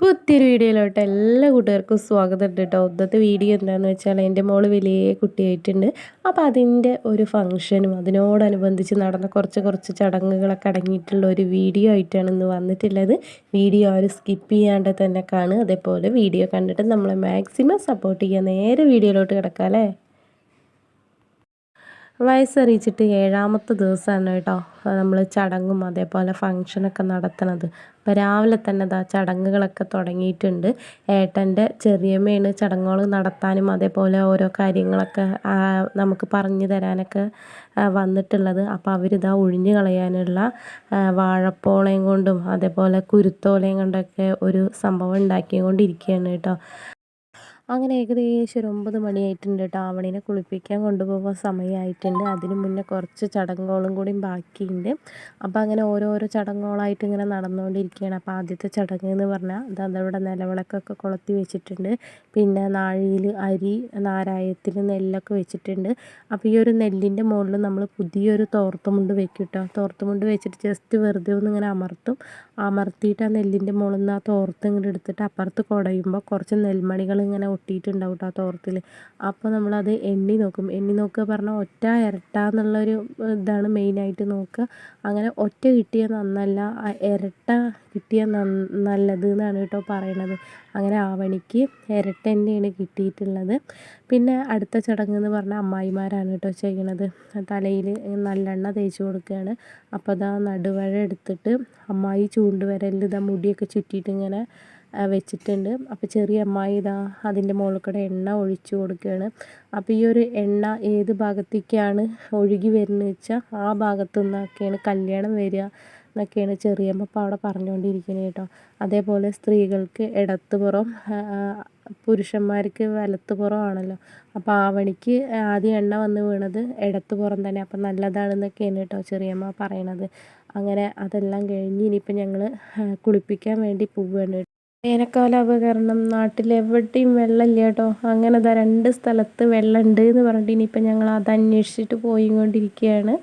പുതിയൊരു വീഡിയോയിലോട്ട് എല്ലാ കൂട്ടുകാർക്കും സ്വാഗതം ഉണ്ട് കേട്ടോ. ഒന്നത്തെ വീഡിയോ എന്താണെന്ന് വെച്ചാൽ എന്റെ മോൾ വലിയ കുട്ടിയായിട്ടുണ്ട്. അപ്പോൾ അതിന്റെ ഒരു ഫംഗ്ഷനും അതിനോടനുബന്ധിച്ച് നടന്ന കുറച്ച് കുറച്ച് ചടങ്ങുകളൊക്കെ അടങ്ങിയിട്ടുള്ള ഒരു വീഡിയോ ആയിട്ടാണ് ഇന്ന് വന്നിട്ടുള്ളത്. വീഡിയോ ആരും സ്കിപ്പ് ചെയ്യാണ്ട് തന്നെ കാണുക. അതേപോലെ വീഡിയോ കണ്ടിട്ട് നമ്മളെ മാക്സിമം സപ്പോർട്ട് ചെയ്യുക നേരെ വീഡിയോയിലോട്ട് കിടക്കാം അല്ലേ? വയസ്സറിയിച്ചിട്ട് ഏഴാമത്തെ ദിവസമാണ് കേട്ടോ നമ്മൾ ചടങ്ങും അതേപോലെ ഫങ്ഷനൊക്കെ നടത്തണത് അപ്പോൾ രാവിലെ തന്നെ ദാ ചടങ്ങുകളൊക്കെ തുടങ്ങിയിട്ടുണ്ട്. ഏട്ടന്റെ ചെറിയമ്മയാണ് ചടങ്ങുകൾ നടത്താനും അതേപോലെ ഓരോ കാര്യങ്ങളൊക്കെ നമുക്ക് പറഞ്ഞു തരാനൊക്കെ വന്നിട്ടുള്ളത്. അപ്പോൾ അവരിതാ ഒഴിഞ്ഞു കളയാനുള്ള വാഴപ്പോളയും കൊണ്ടും അതേപോലെ കുരുത്തോലയും കൊണ്ടൊക്കെ ഒരു സംഭവം ഉണ്ടാക്കിക്കൊണ്ടിരിക്കുകയാണ് കേട്ടോ. അങ്ങനെ ഏകദേശം ഒരു ഒമ്പത് മണിയായിട്ടുണ്ട് കേട്ടോ ആവണീനെ കുളിപ്പിക്കാൻ കൊണ്ടുപോകാൻ സമയമായിട്ടുണ്ട് അതിന് മുന്നേ കുറച്ച് ചടങ്ങുകളും കൂടി ബാക്കിയുണ്ട്. അപ്പോൾ അങ്ങനെ ഓരോരോ ചടങ്ങുകളായിട്ട് ഇങ്ങനെ നടന്നുകൊണ്ടിരിക്കുകയാണ്. അപ്പോൾ ആദ്യത്തെ ചടങ്ങ് എന്ന് പറഞ്ഞാൽ അതവിടെ നിലവിളക്കൊക്കെ കൊളുത്തി വെച്ചിട്ടുണ്ട്. പിന്നെ നാഴിയിൽ അരി നാരായത്തിൽ നെല്ലൊക്കെ വെച്ചിട്ടുണ്ട്. അപ്പോൾ ഈ ഒരു നെല്ലിന്റെ മുകളിൽ നമ്മൾ പുതിയൊരു തോർത്തുമുണ്ട് വെക്കും കേട്ടോ തോർത്തുമുണ്ട് വെച്ചിട്ട് ജസ്റ്റ് വെറുതെ ഒന്ന് ഇങ്ങനെ അമർത്തും. അമർത്തിയിട്ട് ആ നെല്ലിന്റെ മുകളിൽ നിന്ന് ആ തോർത്ത് ഇങ്ങോട്ട് എടുത്തിട്ട് അപ്പുറത്ത് കുടയുമ്പോൾ കുറച്ച് നെൽമണികൾ ഇങ്ങനെ ഒട്ടിയിട്ടുണ്ടാവും കേട്ടോ ആ തോർത്തിൽ അപ്പോൾ നമ്മളത് എണ്ണി നോക്കും. എണ്ണി നോക്കുക പറഞ്ഞാൽ ഒറ്റ ഇരട്ട എന്നുള്ളൊരു ഇതാണ് മെയിനായിട്ട് നോക്കുക. അങ്ങനെ ഒറ്റ കിട്ടിയ നന്നല്ല. ഇരട്ട കിട്ടിയ നല്ലത് എന്നാണ് കേട്ടോ പറയണത്. അങ്ങനെ ആവണിക്ക് ഇരട്ട കിട്ടിയിട്ടുള്ളത്. പിന്നെ അടുത്ത ചടങ്ങ് എന്ന് പറഞ്ഞാൽ അമ്മായിമാരാണ് കേട്ടോ ചെയ്യണത്. തലയിൽ നല്ലെണ്ണ തേച്ച് കൊടുക്കുകയാണ് അപ്പോൾ അതാ നടുവഴ എടുത്തിട്ട് അമ്മായി ചൂണ്ടുവരലിൽ ഇതാ മുടിയൊക്കെ ചുറ്റിയിട്ട് ഇങ്ങനെ വെച്ചിട്ടുണ്ട്. അപ്പോൾ ചെറിയ അമ്മായി ഇതാ അതിന്റെ മുകളിൽ കൂടെ എണ്ണ ഒഴിച്ചു കൊടുക്കുകയാണ് അപ്പോൾ ഈ ഒരു എണ്ണ ഏത് ഭാഗത്തേക്കാണ് ഒഴുകി വരുന്നത് വെച്ചാൽ ആ ഭാഗത്തു നിന്നൊക്കെയാണ് കല്യാണം വരിക. എന്നൊക്കെയാണ് ചെറിയമ്മ അപ്പോൾ അവിടെ പറഞ്ഞുകൊണ്ടിരിക്കുന്നത് കേട്ടോ. അതേപോലെ സ്ത്രീകൾക്ക് ഇടത്തുപുറം പുരുഷന്മാർക്ക് വലത്തുപുറമാണല്ലോ. അപ്പോൾ ആവണിക്ക് ആദ്യം എണ്ണ വന്ന് വീണത് ഇടത്തുപുറം തന്നെ. അപ്പം നല്ലതാണെന്നൊക്കെയാണ് കേട്ടോ ചെറിയമ്മ പറയണത്. അങ്ങനെ അതെല്ലാം കഴിഞ്ഞ് ഇനിയിപ്പോൾ ഞങ്ങൾ കുളിപ്പിക്കാൻ വേണ്ടി പോവുകയാണ് വേനൽക്കാല ഉപകരണം നാട്ടിലെവിടെയും വെള്ളമില്ല കേട്ടോ. അങ്ങനെ ദാ രണ്ട് സ്ഥലത്ത് വെള്ളമുണ്ട് എന്ന് പറഞ്ഞിട്ട് ഇനിയിപ്പോൾ ഞങ്ങൾ അത് അന്വേഷിച്ചിട്ട് പോയിക്കൊണ്ടിരിക്കുകയാണ്.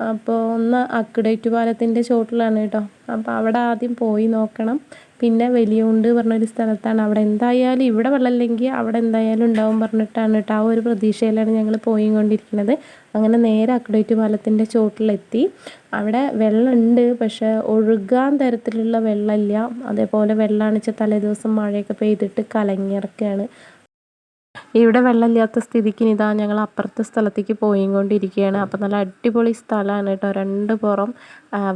അപ്പോൾ ഒന്ന് അക്ഡേറ്റ് പാലത്തിന്റെ ചോട്ടിലാണ് കേട്ടോ. അപ്പോൾ അവിടെ ആദ്യം പോയി നോക്കണം. പിന്നെ വലിയുണ്ട് പറഞ്ഞൊരു സ്ഥലത്താണ്. അവിടെ എന്തായാലും ഇവിടെ വെള്ളമില്ലെങ്കിൽ അവിടെ എന്തായാലും ഉണ്ടാവും പറഞ്ഞിട്ടാണ് കേട്ടോ. ആ ഒരു പ്രതീക്ഷയിലാണ് ഞങ്ങൾ പോയി കൊണ്ടിരിക്കുന്നത് അങ്ങനെ നേരെ അക്ഡേറ്റ് പാലത്തിന്റെ ചോട്ടിലെത്തി അവിടെ വെള്ളമുണ്ട് പക്ഷേ ഒഴുകാൻ തരത്തിലുള്ള വെള്ളമില്ല. അതേപോലെ വെള്ളമാണിച്ച വെച്ചാൽ തലേദിവസം മഴയൊക്കെ പെയ്തിട്ട് കലങ്ങിയിറക്കുകയാണ് ഇവിടെ വെള്ളമില്ലാത്ത സ്ഥിതിക്ക് ഇതാ ഞങ്ങൾ അപ്പുറത്തെ സ്ഥലത്തേക്ക് പോയി കൊണ്ടിരിക്കുകയാണ് അപ്പോൾ നല്ല അടിപൊളി സ്ഥലമാണ് കേട്ടോ. രണ്ട് പുറം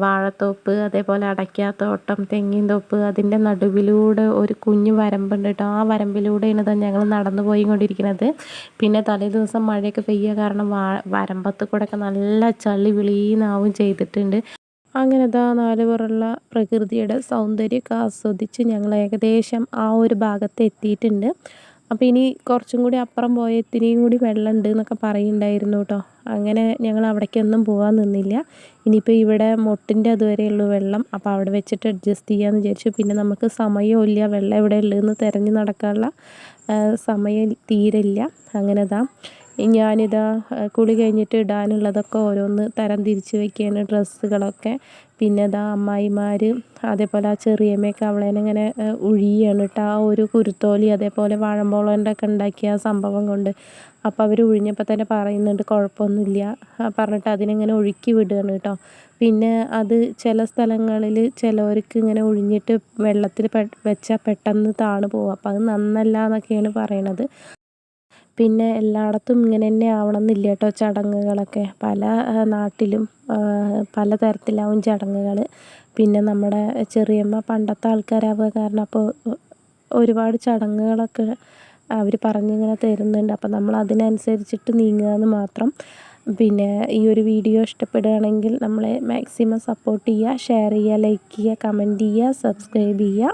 വാഴത്തോപ്പ് അതേപോലെ അടയ്ക്കാത്തോട്ടം തെങ്ങിൻ തോപ്പ് അതിന്റെ നടുവിലൂടെ ഒരു കുഞ്ഞു വരമ്പുണ്ട് കേട്ടോ. ആ വരമ്പിലൂടെയാണ് ഇതാ ഞങ്ങൾ നടന്നു പോയി കൊണ്ടിരിക്കുന്നത് പിന്നെ തലേ ദിവസം മഴയൊക്കെ പെയ്യുക കാരണം വാ വരമ്പത്ത് കൂടെയൊക്കെ നല്ല ചളി വിളീന്നാവും ചെയ്തിട്ടുണ്ട്. അങ്ങനെ ദാ നാല് പുറമുള്ള പ്രകൃതിയുടെ സൗന്ദര്യമൊക്കെ ആസ്വദിച്ച് ഞങ്ങൾ ഏകദേശം ആ ഒരു ഭാഗത്ത് എത്തിയിട്ടുണ്ട്. അപ്പോൾ ഇനി കുറച്ചും കൂടി അപ്പുറം പോയ ഇത്തിരിയും കൂടി വെള്ളമുണ്ട് എന്നൊക്കെ പറയുന്നുണ്ടായിരുന്നു കേട്ടോ അങ്ങനെ ഞങ്ങൾ അവിടേക്കൊന്നും പോകാൻ നിന്നില്ല. ഇനിയിപ്പോൾ ഇവിടെ മുട്ടിന്റെ അതുവരെയുള്ളൂ വെള്ളം. അപ്പോൾ അവിടെ വെച്ചിട്ട് അഡ്ജസ്റ്റ് ചെയ്യാമെന്ന് വിചാരിച്ചു. പിന്നെ നമുക്ക് സമയമില്ല വെള്ളം എവിടെ ഉള്ളതെന്ന് തിരഞ്ഞു നടക്കാനുള്ള സമയം തീരില്ല അങ്ങനെ ഇതാ ഞാനിതാ കുളി കഴിഞ്ഞിട്ട് ഇടാനുള്ളതൊക്കെ ഓരോന്ന് തരം തിരിച്ച് വെക്കുകയാണ് ഡ്രസ്സുകളൊക്കെ പിന്നെ ഇതാ അമ്മായിമാർ അതേപോലെ ആ ചെറിയമ്മയൊക്കെ അവളേനെ ഇങ്ങനെ കേട്ടോ ആ ഒരു കുരുത്തോലി അതേപോലെ വാഴമ്പോളന്റെ ഒക്കെ ഉണ്ടാക്കിയ ആ സംഭവം കൊണ്ട് അപ്പോൾ അവർ ഉഴിഞ്ഞപ്പോൾ തന്നെ പറയുന്നുണ്ട് കുഴപ്പമൊന്നുമില്ല. പറഞ്ഞിട്ട് അതിനിങ്ങനെ ഒഴുക്കി വിടുകയാണ് കേട്ടോ പിന്നെ അത് ചില സ്ഥലങ്ങളിൽ ചിലവർക്ക് ഇങ്ങനെ ഒഴിഞ്ഞിട്ട് വെള്ളത്തിൽ വെച്ചാൽ പെട്ടെന്ന് താണു പോകും അപ്പോൾ അത് നന്നല്ല എന്നൊക്കെയാണ് പറയണത്. പിന്നെ എല്ലായിടത്തും ഇങ്ങനെ തന്നെ ആവണമെന്നില്ല കേട്ടോ ചടങ്ങുകളൊക്കെ. പല നാട്ടിലും പല തരത്തിലാവും ചടങ്ങുകൾ പിന്നെ നമ്മുടെ ചെറിയമ്മ പണ്ടത്തെ ആൾക്കാരാവുക കാരണം അപ്പോൾ ഒരുപാട് ചടങ്ങുകളൊക്കെ അവർ പറഞ്ഞിങ്ങനെ തരുന്നുണ്ട്. അപ്പോൾ നമ്മൾ അതിനനുസരിച്ചിട്ട് നീങ്ങുക എന്ന് മാത്രം. പിന്നെ ഈ ഒരു വീഡിയോ ഇഷ്ടപ്പെടുകയാണെങ്കിൽ നമ്മളെ മാക്സിമം സപ്പോർട്ട് ചെയ്യുക ഷെയർ ചെയ്യുക ലൈക്ക് ചെയ്യുക കമന്റ് ചെയ്യുക സബ്സ്ക്രൈബ് ചെയ്യുക.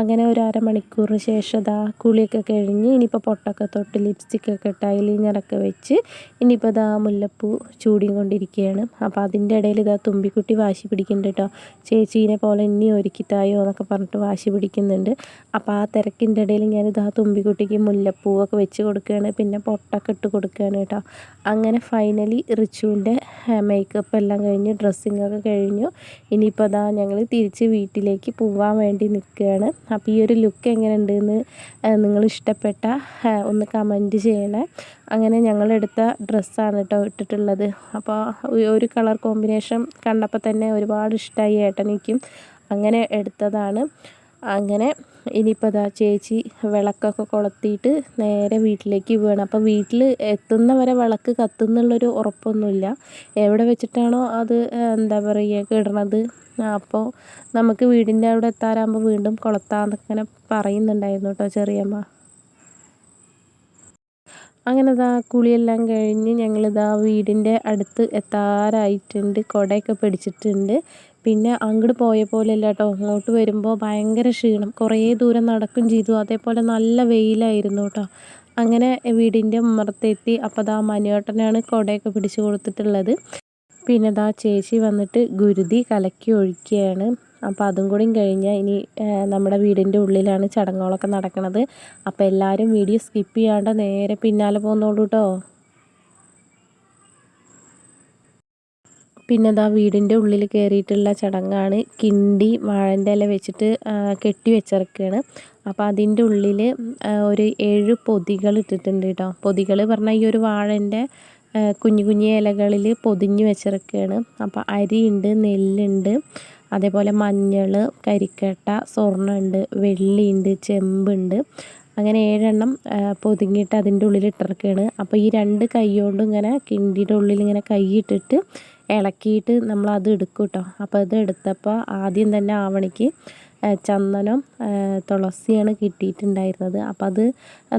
അങ്ങനെ ഒരു അരമണിക്കൂറിന് ശേഷം ഇതാ കുളിയൊക്കെ കഴിഞ്ഞ് ഇനിയിപ്പോൾ പൊട്ടൊക്കെ തൊട്ട് ലിപ്സ്റ്റിക്കൊക്കെ ഇട്ട് ഐലൈനറൊക്കെ വെച്ച് ഇനിയിപ്പോൾ ഇതാ മുല്ലപ്പൂ ചൂടിയും കൊണ്ടിരിക്കുകയാണ്. അപ്പോൾ അതിന്റെ ഇടയിൽ ഇതാ തുമ്പിക്കുട്ടി വാശി പിടിക്കുന്നുണ്ട് കേട്ടോ. ചേച്ചീനെ പോലെ ഇനി ഒരുക്കിത്തായോ എന്നൊക്കെ പറഞ്ഞിട്ട് വാശി പിടിക്കുന്നുണ്ട്. അപ്പോൾ ആ തിരക്കിന്റെ ഇടയിൽ ഞാൻ ഇതാ തുമ്പിക്കുട്ടിക്ക് മുല്ലപ്പൂവൊക്കെ വെച്ച് കൊടുക്കുകയാണ്. പിന്നെ പൊട്ടൊക്കെ ഇട്ട് കൊടുക്കുകയാണ് കേട്ടോ. അങ്ങനെ ഫൈനലി റിച്ചുവിന്റെ മേക്കപ്പ് എല്ലാം കഴിഞ്ഞ് ഡ്രസ്സിങ്ങൊക്കെ കഴിഞ്ഞു. ഇനിയിപ്പോൾ ദാ ഞങ്ങൾ തിരിച്ച് വീട്ടിലേക്ക് പോവാൻ വേണ്ടി നിൽക്കുകയാണ്. അപ്പോൾ ഈ ഒരു ലുക്ക് എങ്ങനെ ഉണ്ടെന്ന് നിങ്ങൾ ഇഷ്ടപ്പെട്ട ഒന്ന് കമന്റ് ചെയ്യണേ. അങ്ങനെ ഞങ്ങളെടുത്ത ഡ്രസ്സാണ് കേട്ടോ ഇട്ടിട്ടുള്ളത്. അപ്പോൾ ഒരു കളർ കോമ്പിനേഷൻ കണ്ടപ്പോൾ തന്നെ ഒരുപാട് ഇഷ്ടമായി ഏട്ടനിക്കും. അങ്ങനെ എടുത്തതാണ്. അങ്ങനെ ഇനിയിപ്പോൾ അതാ ചേച്ചി വിളക്കൊക്കെ കൊളുത്തിയിട്ട് നേരെ വീട്ടിലേക്ക് പോവുകയാണ് അപ്പോൾ വീട്ടിൽ എത്തുന്നവരെ വിളക്ക് കത്തുന്നുള്ളൊരു ഉറപ്പൊന്നുമില്ല. എവിടെ വെച്ചിട്ടാണോ അത് എന്താ പറയുക കിടണത്? അപ്പോൾ നമുക്ക് വീടിന്റെ അവിടെ എത്താറാകുമ്പോൾ വീണ്ടും കൊളുത്താമെന്നൊക്കെ ഇങ്ങനെ പറയുന്നുണ്ടായിരുന്നു കേട്ടോ ചെറിയമ്മ. അങ്ങനെ ഇതാ കുളിയെല്ലാം കഴിഞ്ഞ് ഞങ്ങളിതാ വീടിന്റെ അടുത്ത് എത്താറായിട്ടുണ്ട്. കുടയൊക്കെ പിടിച്ചിട്ടുണ്ട്. പിന്നെ അങ്ങോട്ട് പോയ പോലെയല്ല കേട്ടോ അങ്ങോട്ട് വരുമ്പോൾ ഭയങ്കര ക്ഷീണം. കുറേ ദൂരം നടക്കും ചെയ്തു. അതേപോലെ നല്ല വെയിലായിരുന്നു കേട്ടോ അങ്ങനെ വീടിന്റെ ഉമ്മറത്തെത്തി അപ്പോൾ ദാ മനുവേട്ടനാണ് കുടയൊക്കെ പിടിച്ചു കൊടുത്തിട്ടുള്ളത്. പിന്നെ ദാ ചേച്ചി വന്നിട്ട് ഗുരുതി കലക്കി ഒഴിക്കുകയാണ്. അപ്പോൾ അതും കൂടി കഴിഞ്ഞാൽ ഇനി നമ്മുടെ വീടിന്റെ ഉള്ളിലാണ് ചടങ്ങുകളൊക്കെ നടക്കുന്നത് അപ്പോൾ എല്ലാവരും വീഡിയോ സ്കിപ്പ് ചെയ്യാണ്ട് നേരെ പിന്നാലെ പോകുന്നോളൂ കേട്ടോ പിന്നെ ഇതാ വീടിന്റെ ഉള്ളിൽ കയറിയിട്ടുള്ള ചടങ്ങാണ്. കിണ്ടി വാഴന്റെ ഇല വെച്ചിട്ട് കെട്ടി വെച്ചിറക്കുകയാണ് അപ്പോൾ അതിന്റെ ഉള്ളിൽ ഒരു ഏഴ് പൊതികൾ ഇട്ടിട്ടുണ്ട് കേട്ടോ പൊതികൾ പറഞ്ഞാൽ ഈ ഒരു വാഴന്റെ കുഞ്ഞു കുഞ്ഞു ഇലകളിൽ പൊതിഞ്ഞ് വെച്ചിറക്കുകയാണ് അപ്പോൾ അരിയുണ്ട് നെല്ലുണ്ട് അതേപോലെ മഞ്ഞൾ കരിക്കട്ട സ്വർണമുണ്ട് വെള്ളിയുണ്ട് ചെമ്പുണ്ട്. അങ്ങനെ ഏഴെണ്ണം പൊതിഞ്ഞിട്ട് അതിന്റെ ഉള്ളിൽ ഇട്ടിറക്കുകയാണ് അപ്പോൾ ഈ രണ്ട് കൈ കൊണ്ടും ഇങ്ങനെ കിണ്ടിയുടെ ഉള്ളിൽ ഇങ്ങനെ കൈ ഇട്ടിട്ട് ഇളക്കിയിട്ട് അത് എടുക്കും കേട്ടോ അപ്പോൾ അത് എടുത്തപ്പോൾ ആദ്യം തന്നെ ആവണിക്ക് ചന്ദനം തുളസിയാണ് കിട്ടിയിട്ടുണ്ടായിരുന്നത്. അപ്പോൾ അത്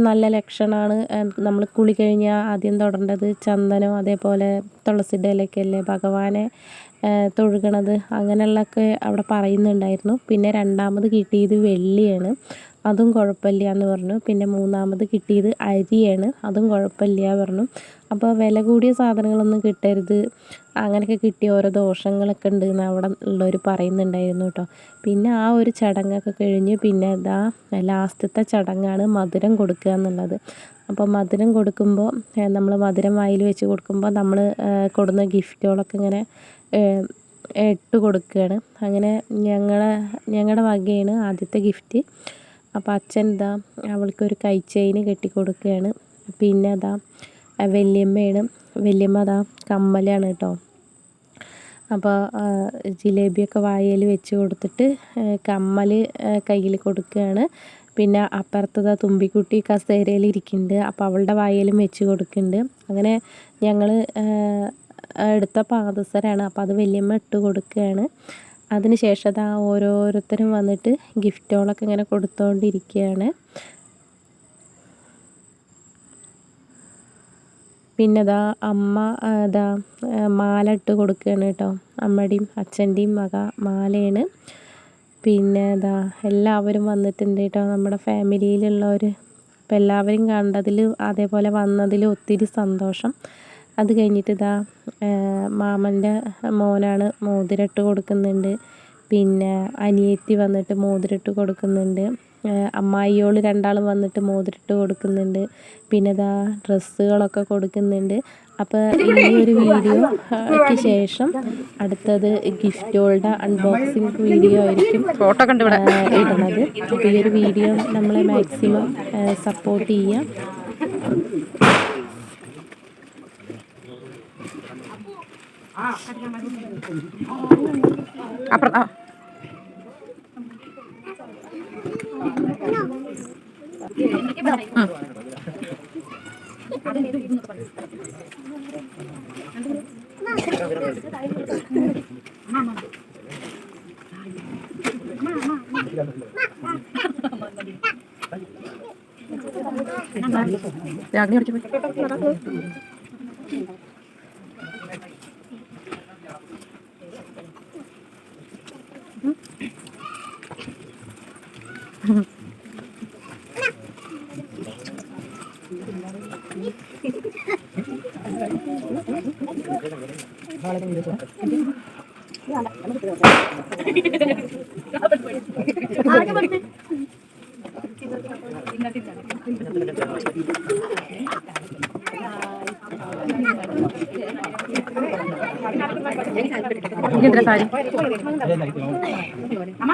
നല്ല ലക്ഷണമാണ്. നമ്മൾ കുളി കഴിഞ്ഞാൽ ആദ്യം തൊടേണ്ടത് ചന്ദനം അതേപോലെ തുളസിയുടെ ഇലയ്ക്കല്ലേ ഭഗവാനെ തൊഴുകണത് അങ്ങനെയുള്ളതൊക്കെ അവിടെ പറയുന്നുണ്ടായിരുന്നു. പിന്നെ രണ്ടാമത് കിട്ടിയത് വെള്ളിയാണ്. അതും കുഴപ്പമില്ല എന്ന് പറഞ്ഞു. പിന്നെ മൂന്നാമത് കിട്ടിയത് അരിയാണ്. അതും കുഴപ്പമില്ല പറഞ്ഞു. അപ്പോൾ വില കൂടിയ സാധനങ്ങളൊന്നും കിട്ടരുത്. അങ്ങനെയൊക്കെ കിട്ടിയ ഓരോ ദോഷങ്ങളൊക്കെ ഉണ്ട് എന്ന് അവിടെ ഉള്ളവർ പറയുന്നുണ്ടായിരുന്നു കേട്ടോ. പിന്നെ ആ ഒരു ചടങ്ങൊക്കെ കഴിഞ്ഞ് പിന്നെ ഇതാ ലാസ്റ്റത്തെ ചടങ്ങാണ് മധുരം കൊടുക്കുക എന്നുള്ളത്. അപ്പോൾ മധുരം കൊടുക്കുമ്പോൾ നമ്മൾ മധുരം വായിൽ വെച്ച് കൊടുക്കുമ്പോൾ നമ്മൾ കൊടുന്ന ഗിഫ്റ്റുകളൊക്കെ ഇങ്ങനെ ഇട്ട് കൊടുക്കുകയാണ്. അങ്ങനെ ഞങ്ങളെ ഞങ്ങളുടെ വകയാണ് ആദ്യത്തെ ഗിഫ്റ്റ്. അപ്പോൾ അച്ഛൻ ഇതാ അവൾക്കൊരു കൈ കെട്ടി കൊടുക്കുകയാണ്. പിന്നെ അതാ വല്യമ്മയാണ്. വല്യമ്മ അതാ കമ്മലാണ് കേട്ടോ അപ്പോൾ ജിലേബിയൊക്കെ വായയിൽ വെച്ച് കൊടുത്തിട്ട് കമ്മൽ കയ്യിൽ കൊടുക്കുകയാണ്. പിന്നെ അപ്പുറത്തത് തുമ്പിക്കുട്ടി കസേരയിൽ ഇരിക്കുന്നുണ്ട്. അപ്പോൾ അവളുടെ വായയിലും വെച്ച് കൊടുക്കുന്നുണ്ട്. അങ്ങനെ ഞങ്ങൾ എടുത്ത പാദസരമാണ് അപ്പോൾ അത് വല്യമ്മ ഇട്ട് കൊടുക്കുകയാണ്. അതിന് ശേഷം ആ ഓരോരുത്തരും വന്നിട്ട് ഗിഫ്റ്റുകളൊക്കെ ഇങ്ങനെ കൊടുത്തുകൊണ്ടിരിക്കുകയാണ് പിന്നെ അതാ അമ്മ അതാ മാല ഇട്ട് കൊടുക്കുകയാണ് കേട്ടോ. അമ്മയുടെയും അച്ഛന്റെയും മക മാലയാണ്. പിന്നെ അതാ എല്ലാവരും വന്നിട്ടുണ്ട് കേട്ടോ. നമ്മുടെ ഫാമിലിയിലുള്ളവർ അപ്പോൾ എല്ലാവരും കണ്ടതിൽ അതേപോലെ വന്നതിൽ ഒത്തിരി സന്തോഷം. അത് കഴിഞ്ഞിട്ട് ഇതാ മാമന്റെ മോനാണ് മോതിരം കൊടുക്കുന്നുണ്ട്. പിന്നെ അനിയത്തി വന്നിട്ട് മോതിരം കൊടുക്കുന്നുണ്ട്. അമ്മായിയോൾ രണ്ടാളും വന്നിട്ട് മോതിരം കൊടുക്കുന്നുണ്ട്. പിന്നെ ഇതാ ഡ്രസ്സുകളൊക്കെ കൊടുക്കുന്നുണ്ട്. അപ്പോൾ ഈ ഒരു വീഡിയോയ്ക്ക് ശേഷം അടുത്തത് ഗിഫ്റ്റുകളുടെ അൺബോക്സിങ് വീഡിയോ ആയിരിക്കും ഇടുന്നത്. അപ്പോൾ ഈ ഒരു വീഡിയോ നമ്മളെ മാക്സിമം സപ്പോർട്ട് ചെയ്യുക അപ്പുറം ആ അഗ്നി അടിച്ചു പോയി സാരി. അമ്മ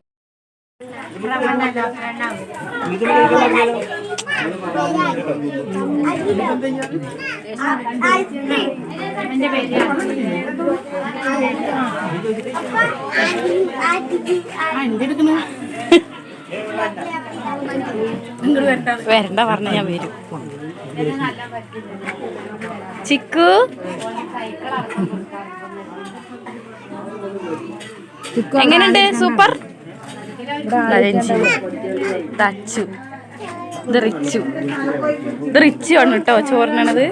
സാരി വെച്ചോ വരണ്ട പറഞ്ഞ ഞാൻ വരും. ചിക്കു? എങ്ങനെയുണ്ട്? സൂപ്പർ? തച്ചു. ഇത് റിച്ചു. ഇത് റിച്ചു ആണ് കേട്ടോ ചോറിനത്